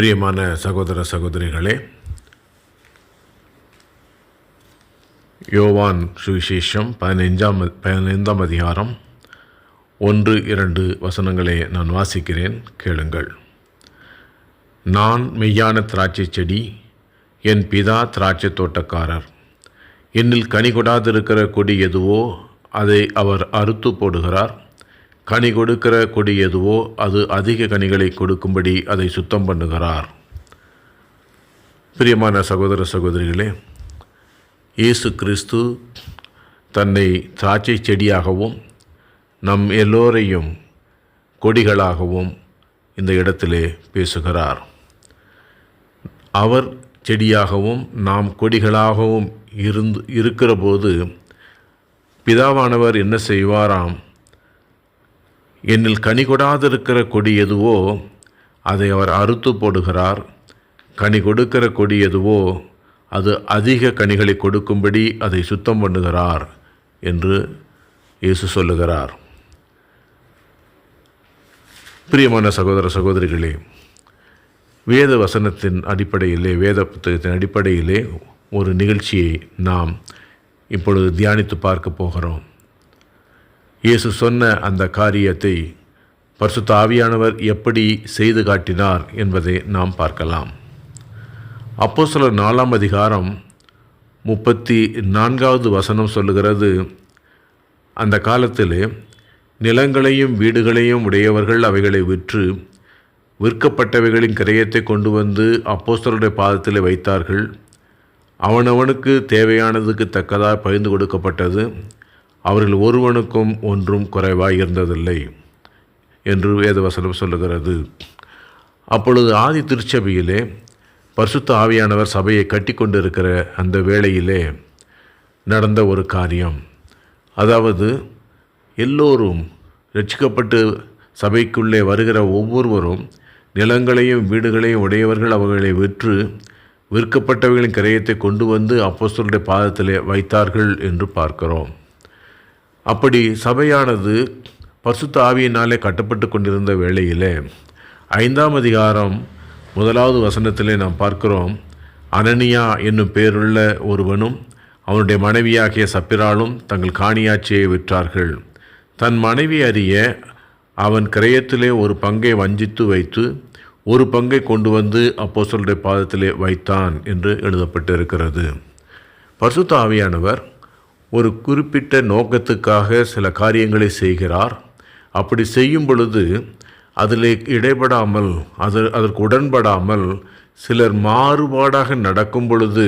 பிரியமான சகோதர சகோதரிகளே யோவான் சுவிசேஷம் பதினைஞ்சாம் பதினைந்தாம் அதிகாரம் ஒன்று இரண்டு வசனங்களை நான் வாசிக்கிறேன் கேளுங்கள். நான் மெய்யான திராட்சை செடி என் பிதா திராட்சை தோட்டக்காரர். என்னில் கனி கொடாதிருக்கிற கொடி எதுவோ அதை அவர் அறுத்து போடுகிறார். கனி கொடுக்கிற கொடி எதுவோ அது அதிக கனிகளை கொடுக்கும்படி அதை சுத்தம் பண்ணுகிறார். பிரியமான சகோதர சகோதரிகளே இயேசு கிறிஸ்து தன்னை திராட்சை செடியாகவும் நம் எல்லோரையும் கொடிகளாகவும் இந்த இடத்திலே பேசுகிறார். அவர் செடியாகவும் நாம் கொடிகளாகவும் இருந்து இருக்கிறபோது பிதாவானவர் என்ன செய்வாராம்? என்னில் கனி கொடாதிருக்கிற கொடி எதுவோ அதை அவர் அறுத்து போடுகிறார். கனி கொடுக்கிற கொடி எதுவோ அது அதிக கனிகளை கொடுக்கும்படி அதை சுத்தம் பண்ணுகிறார் என்று இயேசு சொல்லுகிறார். பிரியமான சகோதர சகோதரிகளே வேத வசனத்தின் அடிப்படையிலே வேத புத்தகத்தின் அடிப்படையிலே ஒரு நிகழ்ச்சியை நாம் இப்பொழுது தியானித்து பார்க்க போகிறோம். இயேசு சொன்ன அந்த காரியத்தை பரிசுத்த ஆவியானவர் எப்படி செய்து காட்டினார் என்பதை நாம் பார்க்கலாம். அப்போ சில நாலாம் அதிகாரம் முப்பத்தி நான்காவது வசனம் சொல்லுகிறது அந்த காலத்திலே நிலங்களையும் வீடுகளையும் உடையவர்கள் அவைகளை விற்று விற்கப்பட்டவைகளின் கிரயத்தை கொண்டு வந்து அப்போஸ்தலருடைய பாதத்தில் வைத்தார்கள். அவனவனுக்கு தேவையானதுக்கு தக்கதாக பகிர்ந்து கொடுக்கப்பட்டது. அவர்கள் ஒருவனுக்கும் ஒன்றும் குறைவாக இருந்ததில்லை என்று வேதவசனம் சொல்லுகிறது. அப்பொழுது ஆதி திருச்சபையிலே பரிசுத்த ஆவியானவர் சபையை கட்டி கொண்டிருக்கிற அந்த வேளையிலே நடந்த ஒரு காரியம். அதாவது எல்லோரும் ரட்சிக்கப்பட்டு சபைக்குள்ளே வருகிற ஒவ்வொருவரும் நிலங்களையும் வீடுகளையும் உடையவர்கள் அவர்களை விற்று விற்கப்பட்டவர்களின் கிரயத்தை கொண்டு வந்து அப்போஸ்தலருடைய பாதத்திலே வைத்தார்கள் என்று பார்க்கிறோம். அப்படி சபையானது பசுத்த ஆவியினாலே கட்டப்பட்டு கொண்டிருந்த வேளையிலே ஐந்தாம் அதிகாரம் முதலாவது வசனத்திலே நாம் பார்க்கிறோம் அனனியா என்னும் பேருள்ள ஒருவனும் அவனுடைய மனைவியாகிய சப்பிராலும் தங்கள் காணியாட்சியை விற்றார்கள். தன் மனைவி அறிய அவன் கிரயத்திலே ஒரு பங்கை வஞ்சித்து வைத்து ஒரு பங்கை கொண்டு வந்து அப்போஸ்தலருடைய பாதத்திலே வைத்தான் என்று எழுதப்பட்டிருக்கிறது. பசுத்த ஆவியானவர் ஒரு குறிப்பிட்ட நோக்கத்துக்காக சில காரியங்களை செய்கிறார். அப்படி செய்யும் பொழுது அதில் இடைபடாமல் அது அதற்கு உடன்படாமல் சிலர் மாறுபாடாக நடக்கும் பொழுது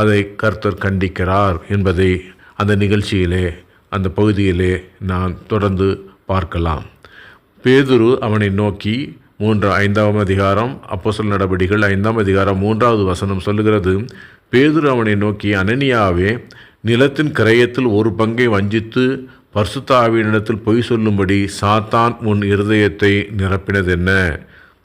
அதை கர்த்தர் கண்டிக்கிறார் என்பதை அந்த நிகழ்ச்சியிலே அந்த பகுதியிலே நான் தொடர்ந்து பார்க்கலாம். பேதுரு அவனை நோக்கி மூன்று ஐந்தாம் அதிகாரம் அப்போசல் நடவடிக்கைகள் ஐந்தாம் அதிகாரம் மூன்றாவது வசனம் சொல்லுகிறது. பேதுரு அவனை நோக்கி அனனியாவே நிலத்தின் கிரயத்தில் ஒரு பங்கை வஞ்சித்து பர்சுத்தாவியினிடத்தில் பொய் சொல்லும்படி சாத்தான் உன் இருதயத்தை நிரப்பினதென்ன?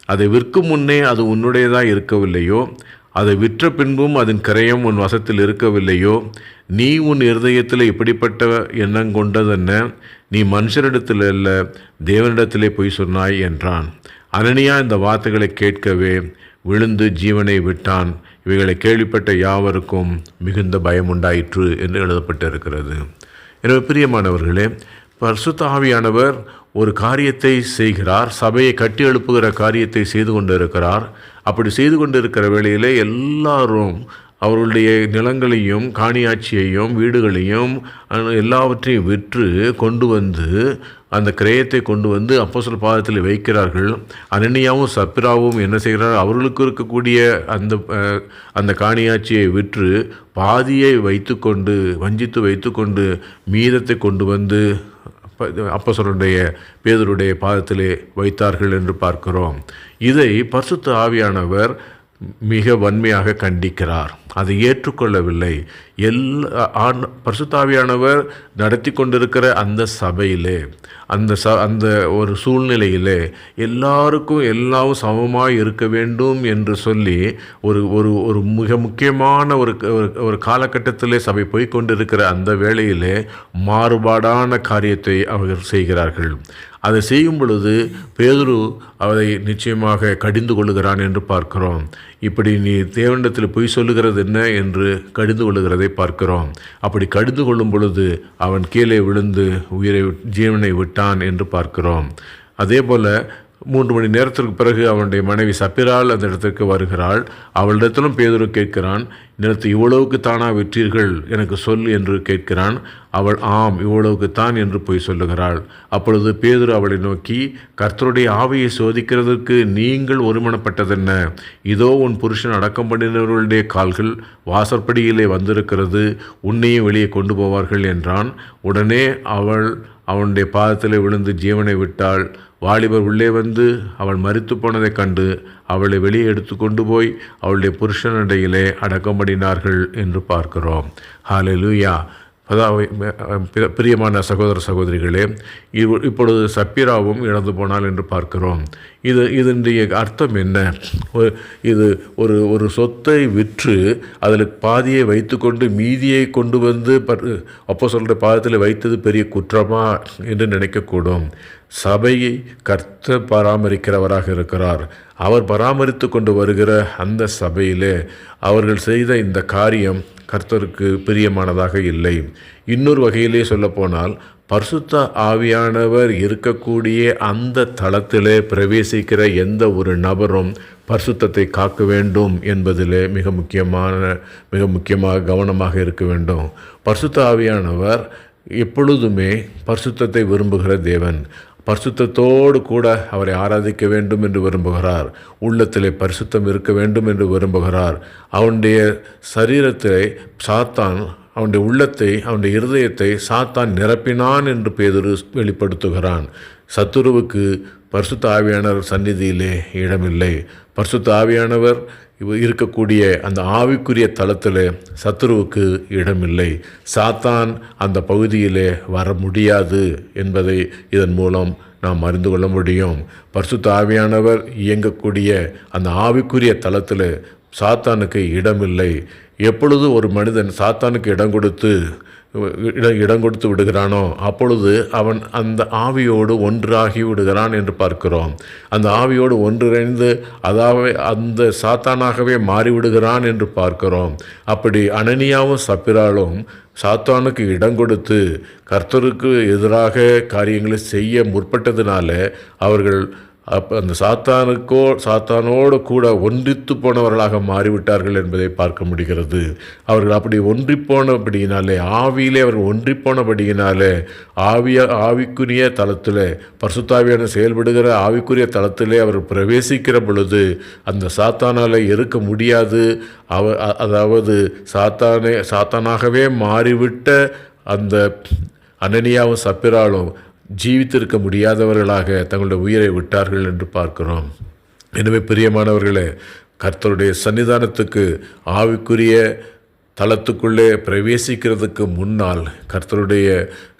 அதை விற்கும் முன்னே அது உன்னுடையதாக இருக்கவில்லையோ? அதை விற்ற பின்பும் அதன் கிரயம் உன் வசத்தில் இருக்கவில்லையோ? நீ உன் இருதயத்தில் இப்படிப்பட்ட எண்ணம் கொண்டதென்ன? நீ மனுஷரிடத்தில் அல்ல தேவனிடத்திலே பொய் சொன்னாய் என்றான். அனனியா இந்த வார்த்தைகளை கேட்கவே விழுந்து ஜீவனை விட்டான். இவைகளை கேள்விப்பட்ட யாவருக்கும் மிகுந்த பயம் உண்டாயிற்று என்று எழுதப்பட்டிருக்கிறது. எனவே பிரியமானவர்களே பரிசுத்தாவியானவர் ஒரு காரியத்தை செய்கிறார். சபையை கட்டி எழுப்புகிற காரியத்தை செய்து கொண்டிருக்கிறார். அப்படி செய்து கொண்டிருக்கிற வேளையிலே எல்லாரும் அவர்களுடைய நிலங்களையும் காணியாட்சியையும் வீடுகளையும் எல்லாவற்றையும் விற்று கொண்டு வந்து அந்த கிரயத்தை கொண்டு வந்து அப்போசல் பாதத்தில் வைக்கிறார்கள். அனன்யாவும் சப்பிராவும் என்ன செய்கிறார் அவர்களுக்கு இருக்கக்கூடிய அந்த அந்த காணியாட்சியை விற்று பாதியை வைத்துக்கொண்டு வஞ்சித்து வைத்துக்கொண்டு மீதத்தை கொண்டு வந்து அப்பசருடைய பேதருடைய பாதத்திலே வைத்தார்கள் என்று பார்க்கிறோம். இதை பரிசுத்த ஆவியானவர் மிக வன்மையாக கண்டிக்கிறார். அதை ஏற்றுக்கொள்ளவில்லை. எல்லா ஆண் பரிசுத்தாவியானவர் நடத்தி கொண்டிருக்கிற அந்த சபையிலே அந்த ச அந்த ஒரு சூழ்நிலையிலே எல்லாருக்கும் எல்லாம் சமமாக இருக்க வேண்டும் என்று சொல்லி ஒரு ஒரு ஒரு மிக முக்கியமான ஒரு ஒரு- ஒரு காலகட்டத்திலே சபை போய்க்கொண்டிருக்கிற அந்த வேளையிலே மாறுபாடான காரியத்தை அவர்கள் செய்கிறார்கள். அதை செய்யும் பொழுது பேதுரு அதை நிச்சயமாக கடிந்து கொள்ளுகிறான் என்று பார்க்கிறோம். இப்படி நீ தேவனிடத்தில் பொய் சொல்லுகிறது என்ன என்று கடிந்து கொள்ளுகிறதை பார்க்கிறோம். அப்படி கடிந்து கொள்ளும் பொழுது அவன் கீழே விழுந்து உயிரை விட்- ஜீவனை விட்டான் என்று பார்க்கிறோம். அதே போல் மூன்று மணி நேரத்திற்கு பிறகு அவனுடைய மனைவி சப்பிரால் அந்த இடத்திற்கு வருகிறாள். அவளிடத்திலும் பேதுரு கேட்கிறான் நிலத்தை இவ்வளவுக்கு தானா விற்றீர்கள் எனக்கு சொல் என்று கேட்கிறான். அவள் ஆம் இவ்வளவுக்கு தான் என்று போய் சொல்லுகிறாள். அப்பொழுது பேதுரு அவளை நோக்கி கர்த்தருடைய ஆவியை சோதிக்கிறதற்கு நீங்கள் ஒருமனப்பட்டதென்ன? இதோ உன் புருஷன் அடக்கம் பண்ணினவர்களுடைய கால்கள் வாசற்படியிலே வந்திருக்கிறது உன்னையும் வெளியே கொண்டு போவார்கள் என்றான். உடனே அவள் அவனுடைய பாதத்தில் விழுந்து ஜீவனை விட்டாள். வாலிபர் உள்ளே வந்து அவள் மறித்து போனதைக் கண்டு அவளை வெளியே எடுத்து கொண்டு போய் அவளுடைய புருஷனிடையிலே அடக்கம் பண்ணினார்கள் என்று பார்க்கிறோம். ஹalleluya. அதாவது பிரியமான சகோதர சகோதரிகளே இவ் இப்பொழுது சப்பிராவும் இழந்து போனாள் என்று பார்க்கிறோம். இது இதனுடைய அர்த்தம் என்ன? இது ஒரு ஒரு சொத்தை விற்று அதில் பாதியை வைத்துக்கொண்டு மீதியை கொண்டு வந்து அப்போ சொல்கிற பாதத்தில் வைத்தது பெரிய குற்றமா என்று நினைக்கக்கூடும். சபையை கர்த்தர் பராமரிக்கிறவராக இருக்கிறார். அவர் பராமரித்து கொண்டு வருகிற அந்த சபையிலே அவர்கள் செய்த இந்த காரியம் கர்த்தருக்கு பிரியமானதாக இல்லை. இன்னொரு வகையிலே சொல்லப்போனால் பரிசுத்த ஆவியானவர் இருக்கக்கூடிய அந்த தளத்திலே பிரவேசிக்கிற எந்த ஒரு நபரும் பரிசுத்தத்தை காக்க வேண்டும் என்பதிலே மிக முக்கியமான மிக முக்கியமாக கவனமாக இருக்க வேண்டும். பரிசுத்த ஆவியானவர் எப்பொழுதுமே பரிசுத்தத்தை விரும்புகிற தேவன். பரிசுத்தத்தோடு கூட அவரை ஆராதிக்க வேண்டும் என்று விரும்புகிறார். உள்ளத்திலே பரிசுத்தம் இருக்க வேண்டும் என்று விரும்புகிறார். அவனுடைய சரீரத்திலே சாத்தான் அவனுடைய உள்ளத்தை அவனுடைய இருதயத்தை சாத்தான் நிரப்பினான் என்று பேதுரு வெளிப்படுத்துகிறான். சத்துருவுக்கு பரிசுத்த ஆவியானவர் சந்நிதியிலே இடமில்லை. பரிசுத்த ஆவியானவர் இருக்கக்கூடிய அந்த ஆவிக்குரிய தளத்தில் சத்துருவுக்கு இடமில்லை. சாத்தான் அந்த பகுதியிலே வர முடியாது என்பதை இதன் மூலம் நாம் அறிந்து கொள்ள முடியும். பரிசுத்த ஆவியானவர் இயங்கக்கூடிய அந்த ஆவிக்குரிய தளத்தில் சாத்தானுக்கு இடமில்லை. எப்பொழுது ஒரு மனிதன் சாத்தானுக்கு இடம் கொடுத்து இடம் இடம் கொடுத்து விடுகிறானோ அப்பொழுது அவன் அந்த ஆவியோடு ஒன்றாகி விடுகிறான் என்று பார்க்கிறோம். அந்த ஆவியோடு ஒன்றிணைந்து அதாவே அந்த சாத்தானாகவே மாறிவிடுகிறான் என்று பார்க்கிறோம். அப்படி அனனியாவும் சப்பிராலும் சாத்தானுக்கு இடம் கொடுத்து கர்த்தருக்கு எதிராக காரியங்களை செய்ய முற்பட்டதினால அவர்கள் அப்போ அந்த சாத்தானுக்கோ சாத்தானோடு கூட ஒன்றித்து போனவர்களாக மாறிவிட்டார்கள் என்பதை பார்க்க முடிகிறது. அவர்கள் அப்படி ஒன்றி போனபடியினாலே ஆவியிலே அவர்கள் ஒன்றி போனபடியினாலே ஆவிய ஆவிக்குரிய தளத்தில் பர்சுத்தாவியான செயல்படுகிற ஆவிக்குரிய தளத்திலே அவர் பிரவேசிக்கிற பொழுது அந்த சாத்தானால் இருக்க முடியாது. அவ அதாவது சாத்தானே சாத்தானாகவே மாறிவிட்ட அந்த அனனியாவும் சப்பிராலும் ஜீவித்திருக்க முடியாதவர்களாக தங்களுடைய உயிரை விட்டார்கள் என்று பார்க்கிறோம். எனவே பிரியமானவர்களே கர்த்தருடைய சன்னிதானத்துக்கு ஆவிக்குரிய தளத்துக்குள்ளே பிரவேசிக்கிறதுக்கு முன்னால் கர்த்தருடைய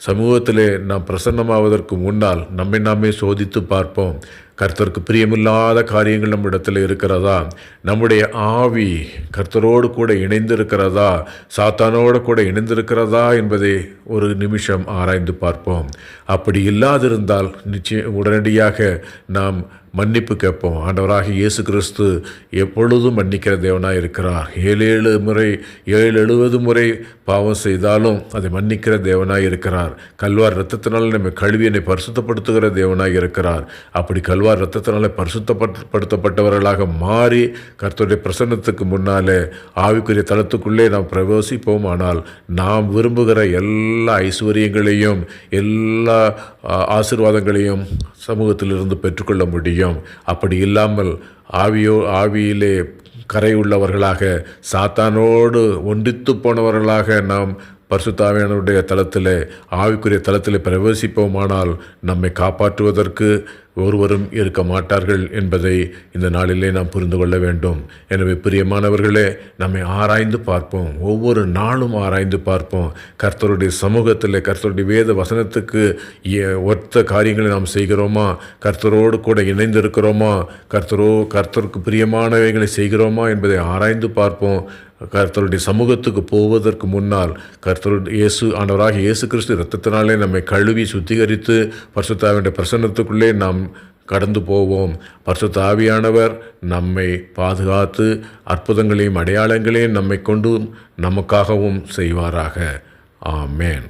சமூகத்திலே நாம் பிரசன்னமாவதற்கு முன்னால் நம்மை நாமே சோதித்து பார்ப்போம். கர்த்தருக்கு பிரியமில்லாத காரியங்கள் நம்மிடத்தில் இருக்கிறதா? நம்முடைய ஆவி கர்த்தரோடு கூட இணைந்திருக்கிறதா? சாத்தானோடு கூட இணைந்திருக்கிறதா என்பதை ஒரு நிமிஷம் ஆராய்ந்து பார்ப்போம். அப்படி இல்லாதிருந்தால் நிச்சயம் உடனடியாக நாம் மன்னிப்பு கேட்போம். ஆண்டவராக இயேசு கிறிஸ்து எப்பொழுதும் மன்னிக்கிற தேவனாக இருக்கிறார். ஏழு ஏழு முறை ஏழு எழுபது முறை பாவம் செய்தாலும் அதை மன்னிக்கிற தேவனாய் இருக்கிறார். கல்வார் இரத்தத்தினால் நம்மை கழுவி என்னை பரிசுத்தப்படுத்துகிற தேவனாக இருக்கிறார். அப்படி சொல்வார் ரத்தத்தினால பரிசுத்தப்படுத்தப்பட்டவர்களாக மாறி கர்த்தருடைய பிரசன்னத்துக்கு முன்னாலே ஆவிக்குரிய தளத்துக்குள்ளே நாம் பிரவேசிப்போம். ஆனால் நாம் விரும்புகிற எல்லா ஐஸ்வர்யங்களையும் எல்லா ஆசீர்வாதங்களையும் சமூகத்திலிருந்து பெற்றுக்கொள்ள முடியும். அப்படி இல்லாமல் ஆவியோ ஆவியிலே கரை உள்ளவர்களாக சாத்தானோடு ஒன்றித்து போனவர்களாக நாம் பரிசுத்தாவியனுடைய தளத்தில் ஆவிக்குரிய தளத்தில் பிரவேசிப்போமானால் நம்மை காப்பாற்றுவதற்கு ஒருவரும் இருக்க மாட்டார்கள் என்பதை இந்த நாளிலே நாம் புரிந்து கொள்ள வேண்டும். எனவே பிரியமானவர்களே நம்மை ஆராய்ந்து பார்ப்போம். ஒவ்வொரு நாளும் ஆராய்ந்து பார்ப்போம். கர்த்தருடைய சமூகத்தில் கர்த்தருடைய வேத வசனத்துக்கு ஏ- ஒத்த காரியங்களை நாம் செய்கிறோமா? கர்த்தரோடு கூட இணைந்திருக்கிறோமா? கர்த்தரோ கர்த்தருக்கு பிரியமானவைகளை செய்கிறோமா என்பதை ஆராய்ந்து பார்ப்போம். கர்த்தருடைய சமூகத்துக்கு போவதற்கு முன்னால் கர்த்தருடைய இயேசு ஆண்டவராக இயேசு கிறிஸ்து இரத்தத்தினாலே நம்மை கழுவி சுத்திகரித்து பரிசுத்தாவின் பிரசன்னத்துக்குள்ளே நாம் கடந்து போவோம். பரிசுத்த ஆவியானவர் நம்மை பாதுகாத்து அற்புதங்களையும் அடையாளங்களையும் நம்மை கொண்டும் நமக்காகவும் செய்வாராக. ஆமேன்.